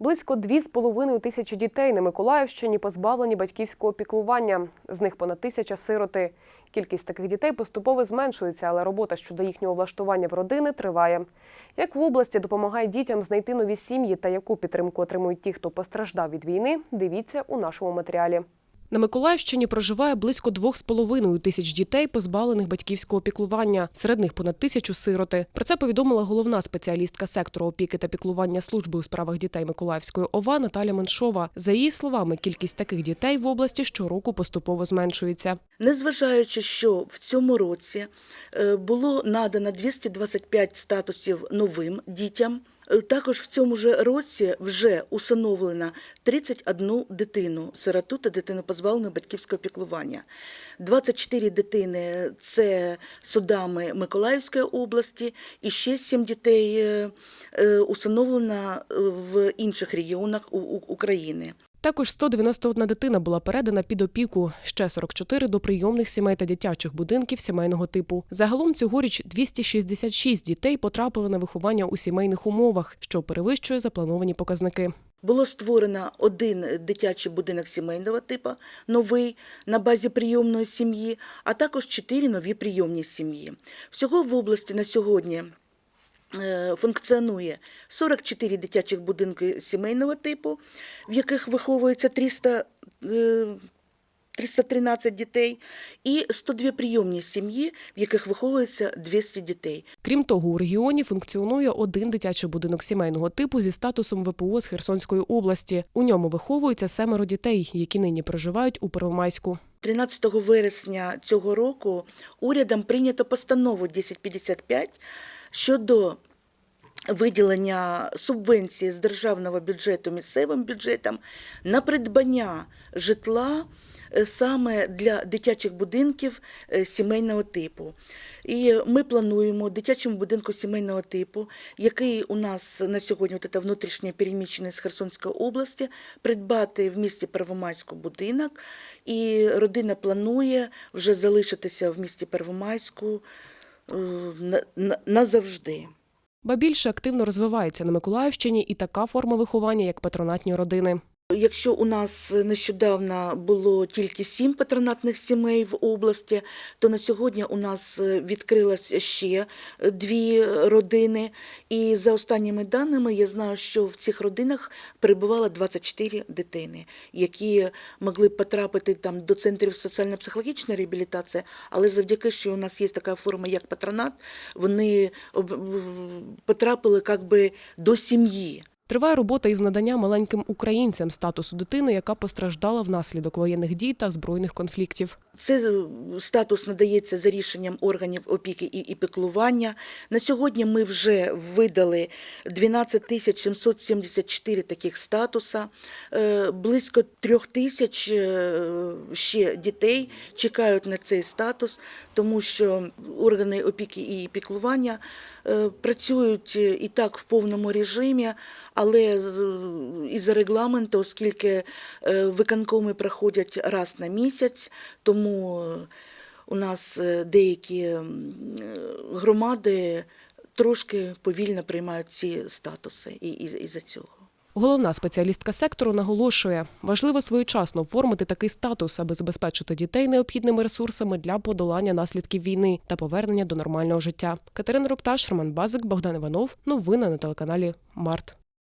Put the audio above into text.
Близько 2,5 тисячі дітей на Миколаївщині позбавлені батьківського піклування. З них понад тисяча сироти. Кількість таких дітей поступово зменшується, але робота щодо їхнього влаштування в родини триває. Як в області допомагає дітям знайти нові сім'ї та яку підтримку отримують ті, хто постраждав від війни, дивіться у нашому матеріалі. На Миколаївщині проживає близько 2,5 тисяч дітей, позбавлених батьківського піклування. Серед них понад тисячу сироти. Про це повідомила головна спеціалістка сектору опіки та піклування служби у справах дітей Миколаївської ОВА Наталя Меншова. За її словами, кількість таких дітей в області щороку поступово зменшується. Незважаючи, що в цьому році е, було надано 225 статусів новим дітям, також в цьому ж році вже усиновлено 31 дитину, сироту та дитину позбавлену батьківського піклування. 24 дитини – це судами Миколаївської області, і ще 7 дітей е, усиновлено в інших регіонах України. Також 191 дитина була передана під опіку, ще 44 – до прийомних сімей та дитячих будинків сімейного типу. Загалом цьогоріч 266 дітей потрапили на виховання у сімейних умовах, що перевищує заплановані показники. Було створено один дитячий будинок сімейного типу, новий на базі прийомної сім'ї, а також чотири нові прийомні сім'ї. Всього в області на сьогодні функціонує 44 дитячих будинки сімейного типу, в яких виховується 300, е, 313 дітей, і 102 прийомні сім'ї, в яких виховується 200 дітей. Крім того, у регіоні функціонує один дитячий будинок сімейного типу зі статусом ВПО з Херсонської області. У ньому виховується семеро дітей, які нині проживають у Первомайську. 13 вересня цього року урядом прийнято постанову 1055 щодо виділення субвенції з державного бюджету місцевим бюджетам на придбання житла е, саме для дитячих будинків е, сімейного типу. І ми плануємо дитячому будинку сімейного типу, який у нас на сьогодні от це внутрішньо переміщений з Херсонської області, придбати в місті Первомайську будинок. І родина планує вже залишитися в місті Первомайську назавжди. Ба більше активно розвивається на Миколаївщині і така форма виховання, як патронатні родини. Якщо у нас нещодавно було тільки сім патронатних сімей в області, то на сьогодні у нас відкрилось ще дві родини. І за останніми даними я знаю, що в цих родинах перебувало 24 дитини, які могли потрапити там до центрів соціально-психологічної реабілітації, але завдяки, що у нас є така форма, як патронат, вони потрапили як би до сім'ї. Триває робота із надання маленьким українцям статусу дитини, яка постраждала внаслідок воєнних дій та збройних конфліктів. Це статус надається за рішенням органів опіки і, піклування. На сьогодні ми вже видали 12 тисяч 774 таких статуса. Е, Близько трьох тисяч е, ще дітей чекають на цей статус, тому що органи опіки і піклування е, працюють і так в повному режимі, але з- із-за регламенту, оскільки е, виконкоми проходять раз на місяць, тому у нас е, деякі е, громади трошки повільно приймають ці статуси і, і, із-за цього. Головна спеціалістка сектору наголошує, важливо своєчасно оформити такий статус, аби забезпечити дітей необхідними ресурсами для подолання наслідків війни та повернення до нормального життя. Катерина Рупташ, Роман Базик, Богдан Іванов. Новини на телеканалі Март.